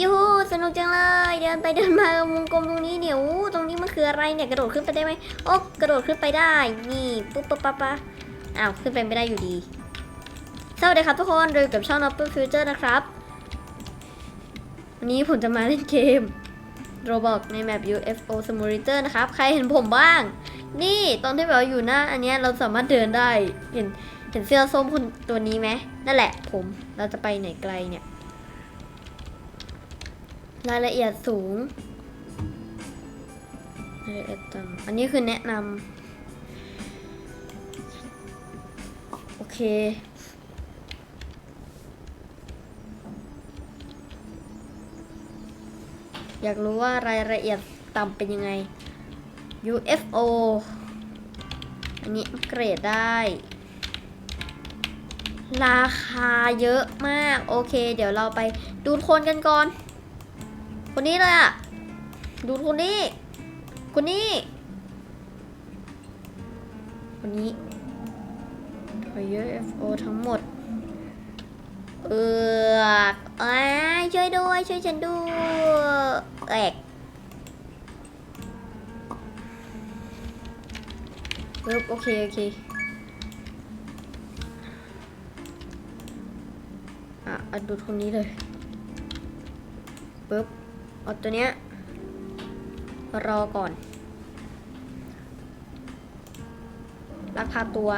ยูฮูสนุกจังเลย เดินไปเดินมาวงกลมตรงนี้เดี๋ยวอู้ตรงนี้มันคืออะไรเนี่ยกระโดดขึ้นไปได้ไหมโอ้กระโดดขึ้นไปได้ นี่ปุ๊บปั๊บปั๊บปั๊บอ้าวขึ้นไปไม่ได้อยู่ดีสวัสดีครับทุกคนเราอยู่กับช่อง Apple Future นะครับ วันนี้ผมจะมาเล่นเกม Roblox ในแมป UFO Simulator นะครับ ใครเห็นผมบ้าง นี่ตอนที่แบบว่าอยู่หน้าอันนี้เราสามารถเดินได้ เห็นเห็นเสื้อส้มคนตัวนี้ไหมนั่นแหละผมเราจะไปไหนไกลเนี่ย รายละเอียดสูงรายละเอียดต่ำอันนี้คือแนะนำโอเคอยากรู้ว่ารายละเอียดต่ำเป็นยังไง UFO อันนี้อัปเกรดได้ ราคาเยอะมาก โอเค เดี๋ยวเราไปดูคนกันก่อน คนนี้เลยอะดูคนนี้ คนนี้ คนนี้ถอย UFO ทั้งหมด เอออ้าช่วยด้วย ช่วยฉันด้วยแอกปึ๊บโอเค โอเคอะอดูตรงนี้เลยปึ๊บ เอาตัวเนี้ยรอก่อนลักพาตัว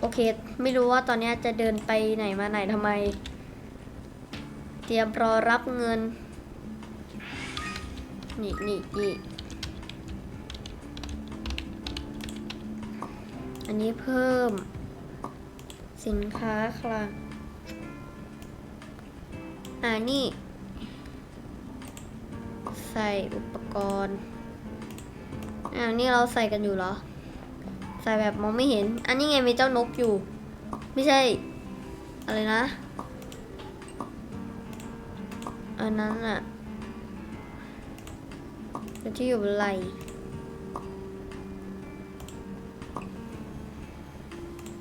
โอเค ไม่รู้ว่าตอนเนี้ยจะเดินไปไหนมาไหนทำไม เตรียมรอรับเงิน นี่นี่นี่อันนี้เพิ่ม สินค้าคลังอ่านี่ ใส่อุปกรณ์อ่านี่เราใส่กันอยู่เหรอ ใส่แบบมองไม่เห็น อันนี้ไงมีเจ้านกอยู่ ไม่ใช่ อะไรนะ อันนั้นอะที่อยู่บนไหล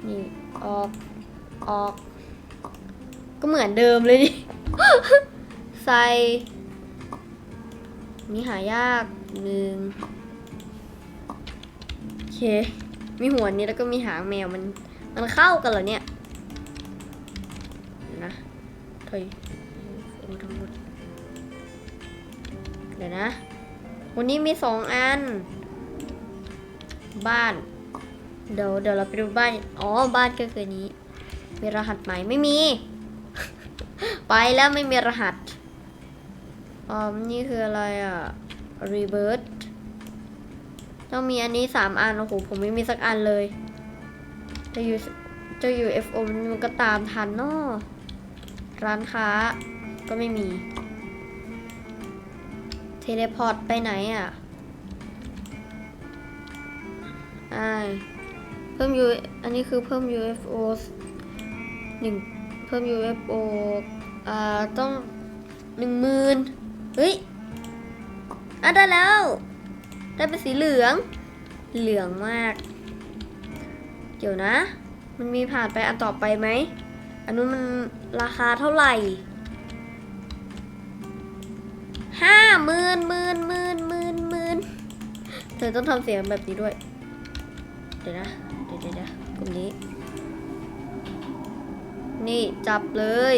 นี่ออก ออก ก็เหมือนเดิมเลยดิ ใส่นี่หายากหนึ่งโอเค มีหัวนี้แล้วก็มีหางแมวมัน มันเข้ากันเหรอเนี่ย นะถอยโอ้ทั้งหมดเดี๋ยวนะ วันนี้มีสองอัน บ้าน เดี๋ยวเดี๋ยวเราไปดูบ้าน อ๋อ บ้านก็คือนี้ มีรหัสไหมไม่มี ไปแล้วไม่มีรหัสอ๋อนี่คืออะไรอะ rebirth ต้องมีอันนี้สามอัน โอ้โห ผมไม่มีสักอันเลย จะอยู่จะ UFO มันก็ตามทันเนาะร้านค้าก็ไม่มี เทเลพอร์ตไปไหนอะอ่าเพิ่ม U อันนี้คือเพิ่ม UFO ึ่งเพิ่ม UFO อ่าต้องหนึ่งหมื่นเฮ้ยอะได้แล้ว ได้เป็นสีเหลือง เหลืองมาก เดี๋ยวนะ มันมีผ่านไปอันต่อไปไหม อันนู้นมันราคาเท่าไหร่ห้าหมื่นหมื่นหมื่นหมื่นหมื่นเธอต้องทำเสียงแบบนี้ด้วย เดี๋ยวนะ เดี๋ยวเดี๋ยวเดี๋ยวกลุ่มนี้ นี่จับเลย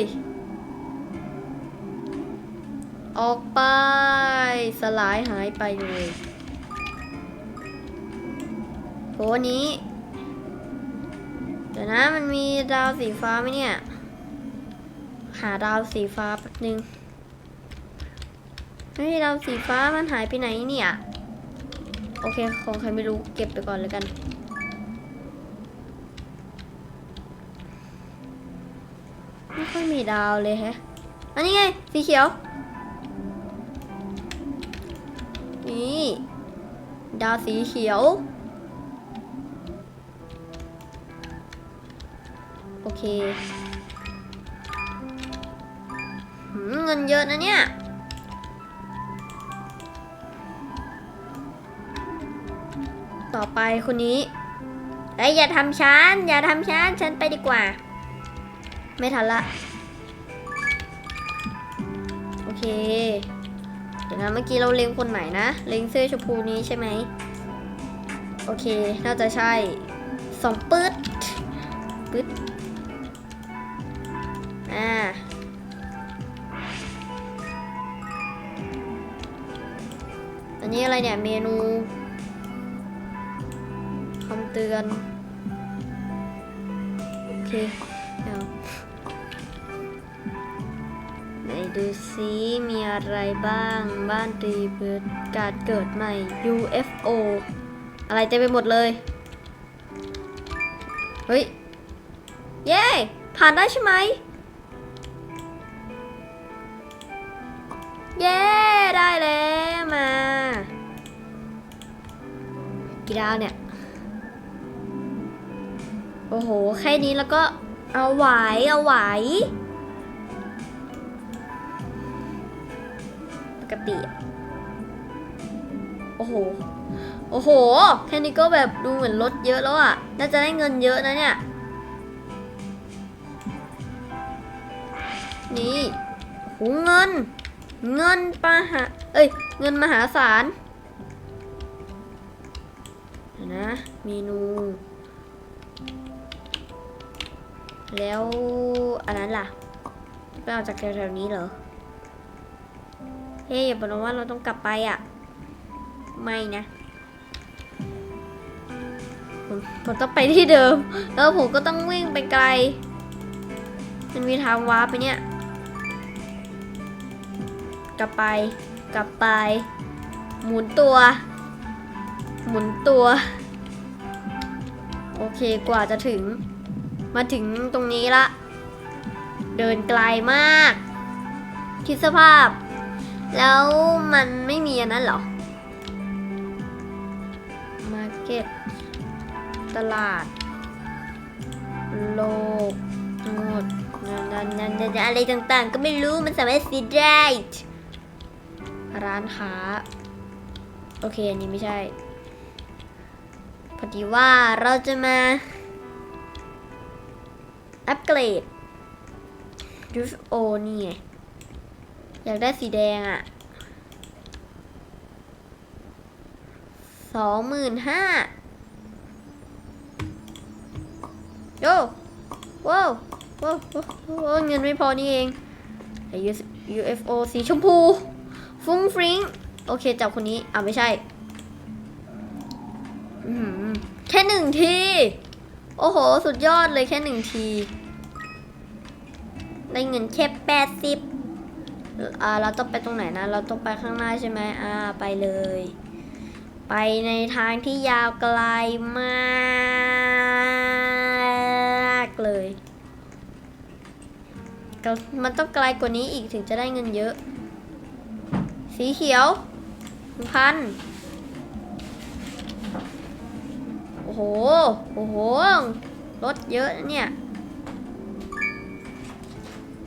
ออกไป สลายหายไปเลยโหนี้เดี๋ยวนะมันมีดาวสีฟ้าไหมเนี่ย หาดาวสีฟ้าแป๊บนึงเฮ้ยดาวสีฟ้ามันหายไปไหนเนี่ย โอเคของใครไม่รู้เก็บไปก่อนแล้วกัน ไม่ ค่อยมีดาวเลยแฮะ อันนี้ไง สีเขียว นี่ ดาวสีเขียว โอเคเงินเยอะนะเนี่ยต่อไปคนนี้เฮ้ยอย่าทำฉัน อย่าทำฉัน ฉันไปดีกว่า ไม่ทันละ โอเค เดี๋ยวนะเมื่อกี้เราเล็งคนไหนนะ เล็งเสื้อชมพูนี้ใช่ไหม โอเค น่าจะใช่สองปื๊ดปื๊ดอ่าอันนี้อะไรเนี่ย เมนูคำเตือน โอเค ดูซิมีอะไรบ้าง บ้านตีเบิดการเกิดใหม่ UFO อะไรเต็มไปหมดเลย เฮ้ย เย้ ผ่านได้ใช่ไหม เย้ ได้แล้วมา กี่ดาวเนี่ย โอ้โห แค่นี้แล้วก็เอาไหว เอาไหว กติ โอ้โห โอ้โห แค่นี้ก็แบบดูเหมือนลดเยอะแล้วอะ น่าจะได้เงินเยอะนะเนี่ย นี่โหเงิน เงินปะหา เอ้ย เงินมหาศาลนะเมนู แล้วอันนั้นล่ะ ไปเอาจากแถวๆนี้เหรอ เฮ้ยอย่าบอกนะว่าเราต้องกลับไปอะ ไม่นะ ผมผมต้องไปที่เดิม แล้วผมก็ต้องวิ่งไปไกล มันมีทางวาร์ปไปเนี่ย กลับไป กลับไป หมุนตัว หมุนตัว โอเคกว่าจะถึง มาถึงตรงนี้ละ เดินไกลมาก คิดสภาพ แล้วมันไม่มีอันนั้นเหรอ มาร์เก็ต ตลาด โลกหมดนั่นนั่นนันอะไรต่างๆ ก็ไม่รู้มันสามารถซื้อได้ ร้านค้า โอเค อันนี้ไม่ใช่ พอดีว่าเราจะมา อัปเกรด UFO นี่ไง อยากได้สีแดงอะ่ะสองหมื่นห้าโยว้าวว้าวว้าวว้าวเงินไม่พอนี่เองแต่ UFO สีชมพู ฟุ้งฟริ้งโอเคจับคนนี้อ่าไม่ใช่แค่หนึ่งที โอ้โห สุดยอดเลยแค่หนึ่งที ได้เงินแค่แปดสิบ อ่าเราต้องไปตรงไหนนะ เราต้องไปข้างหน้าใช่ไหมอ่าไปเลย ไปในทางที่ยาวไกลมากเลยมันต้องไกลกว่านี้อีกถึงจะได้เงินเยอะ สีเขียวหนึ่งพันโอ้โห โอ้โหลดเยอะเนี่ย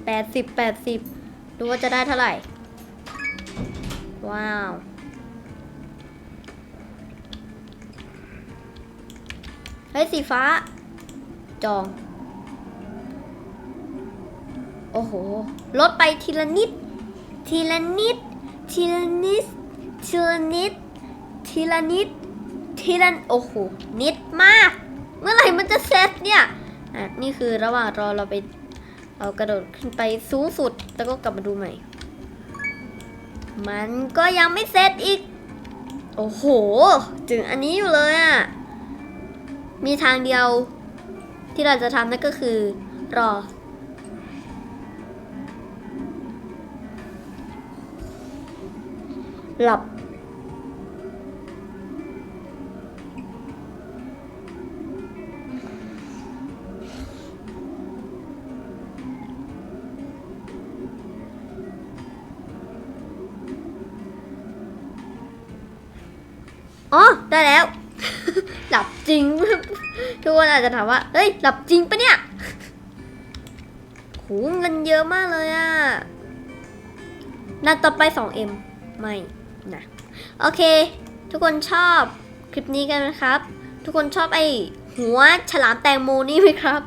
แปดสิบแปดสิบ ดูว่าจะได้เท่าไหร่ ว้าว เฮ้ย สีฟ้า จอง โอ้โห ลดไปทีละนิด ทีละนิด ทีละนิด ทีละนิด ทีละนิด ทีละ โอ้โห นิดมาก เมื่อไหร่มันจะเสร็จเนี่ย อะ นี่คือระหว่างรอเราไป เรากระโดดขึ้นไปสูงสุด แล้วก็กลับมาดูใหม่ มันก็ยังไม่เสร็จอีก โอ้โห ถึงอันนี้อยู่เลยอะ มีทางเดียวที่เราจะทำนั่นก็คือ รอ หลับ จริง ทุกคนอาจจะถามว่า เฮ้ย หลับจริงปะเนี่ยโหเงินเยอะมากเลยอะนัดต่อไป 2M ไม่นะ โอเค ทุกคนชอบคลิปนี้กันไหมครับ ทุกคนชอบไอ้หัวฉลามแตงโมนี่ไหมครับ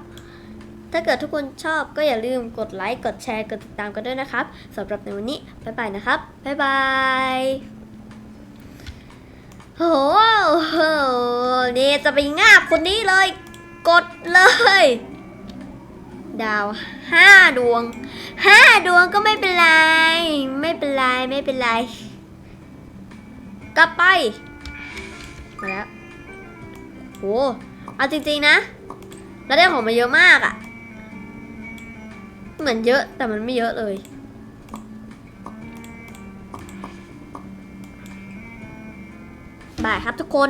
ถ้าเกิดทุกคนชอบก็อย่าลืมกดไลค์ กดแชร์ กดติดตามกันด้วยนะครับสำหรับในวันนี้ บ๊ายบายนะครับ บ๊ายบาย โหนี่จะไปงาบคนนี้เลย กดเลย ดาวห้าดวงห้าดวงก็ไม่เป็นไร ไม่เป็นไร ไม่เป็นไร กลับไป มาแล้วโหเอาจริงๆนะเราได้ของมาเยอะมากอะเหมือนเยอะแต่มันไม่เยอะเลย บายครับทุกคน